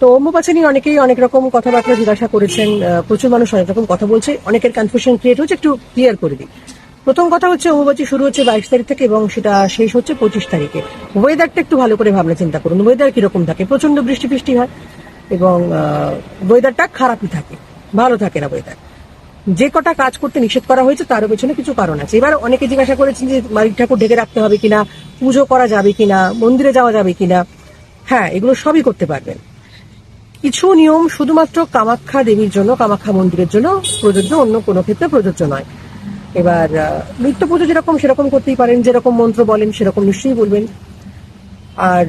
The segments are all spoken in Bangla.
তো অম্বুবাচী নিয়ে অনেকেই অনেক রকম কথাবার্তা জিজ্ঞাসা করেছেন প্রচুর মানুষ অনেক রকম কথা বলছে, অনেকের কনফিউশন ক্রিয়েট হচ্ছে একটু ক্লিয়ার করে দিই। প্রথম কথা হচ্ছে অম্বুবাচী শুরু হচ্ছে বাইশ তারিখ থেকে এবং সেটা শেষ হচ্ছে পঁচিশ তারিখে। ওয়েদারটা একটু ভালো করে ভাবনা চিন্তা করুন ওয়েদার কীরকম থাকে? প্রচণ্ড বৃষ্টি বৃষ্টি হয় এবং ওয়েদারটা খারাপই থাকে, ভালো থাকে না ওয়েদার যে কটা কাজ করতে নিষেধ করা হয়েছে তার পেছনে কিছু কারণ আছে। এবার অনেকে জিজ্ঞাসা করেছেন যে বাড়ির ঠাকুর ঢেকে রাখতে হবে কিনা, পুজো করা যাবে কিনা, মন্দিরে যাওয়া যাবে কিনা। হ্যাঁ এগুলো সবই করতে পারবেন। কিছু নিয়ম শুধুমাত্র কামাখ্যা দেবীর জন্য, কামাখ্যা মন্দিরের জন্য প্রযোজ্য, অন্য কোনো ক্ষেত্রে প্রযোজ্য নয়। এবার নিত্য পুজো যেরকম সেরকম করতেই পারেন, যেরকম মন্ত্র বলেন, সেরকম নিশ্চয়ই বলবেন। আর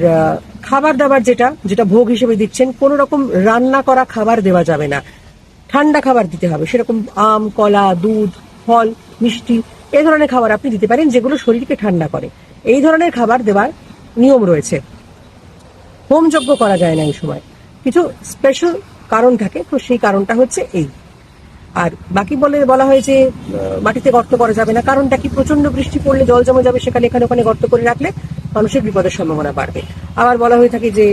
খাবার দাবার যেটা যেটা ভোগ হিসেবে দিচ্ছেন, কোন রকম রান্না করা খাবার দেওয়া যাবে না। ঠান্ডা খাবার দিতে হবে, সেরকম আম, কলা, দুধ, ফল, মিষ্টি এই ধরনের খাবার আপনি দিতে পারেন যেগুলো শরীরকে ঠান্ডা করে। এই ধরনের খাবার দেওয়ার নিয়ম রয়েছে। হোম হোমযজ্ঞ করা যায় না এই সময়। কিছু স্পেশাল কারণ থাকে, তো সেই কারণটা হচ্ছে এই। আর বাকি বলে, বলা হয় যে মাটিতে গর্ত করা যাবে না। কারণটা কি? প্রচণ্ড বৃষ্টি পড়লে জল জমে যাবে, সেখানে এখানে ওখানে গর্ত করে রাখলে মানুষের বিপদের সম্ভাবনা বাড়বে। আবার বলা হয়ে থাকে যে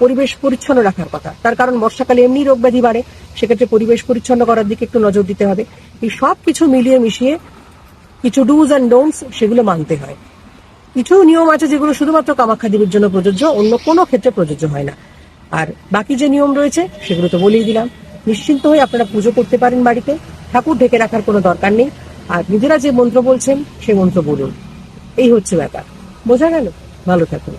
পরিবেশ পরিচ্ছন্ন রাখার কথা। তার কারণ বর্ষাকালে এমনি রোগ ব্যাধি বাড়ে, সেক্ষেত্রে পরিবেশ পরিচ্ছন্ন করার দিকে একটু নজর দিতে হবে। এই সব কিছু মিলিয়ে মিশিয়ে কিছু ডুজ অ্যান্ড ডোন্টস সেগুলো মানতে হয়। কিছু নিয়ম আছে যেগুলো শুধুমাত্র কামাখ্যা দেবীর জন্য প্রযোজ্য, অন্য কোনো ক্ষেত্রে প্রযোজ্য হয় না। আর বাকি যে নিয়ম রয়েছে, সেগুলো তো বলেই দিলাম। নিশ্চিন্ত হয়ে আপনারা পুজো করতে পারেন বাড়িতে। ঠাকুর ঢেকে রাখার কোনো দরকার নেই। আর নিজেরা যে মন্ত্র বলছেন সেই মন্ত্র বলুন। এই হচ্ছে ব্যাপার। বোঝা গেল? ভালো থাকুন।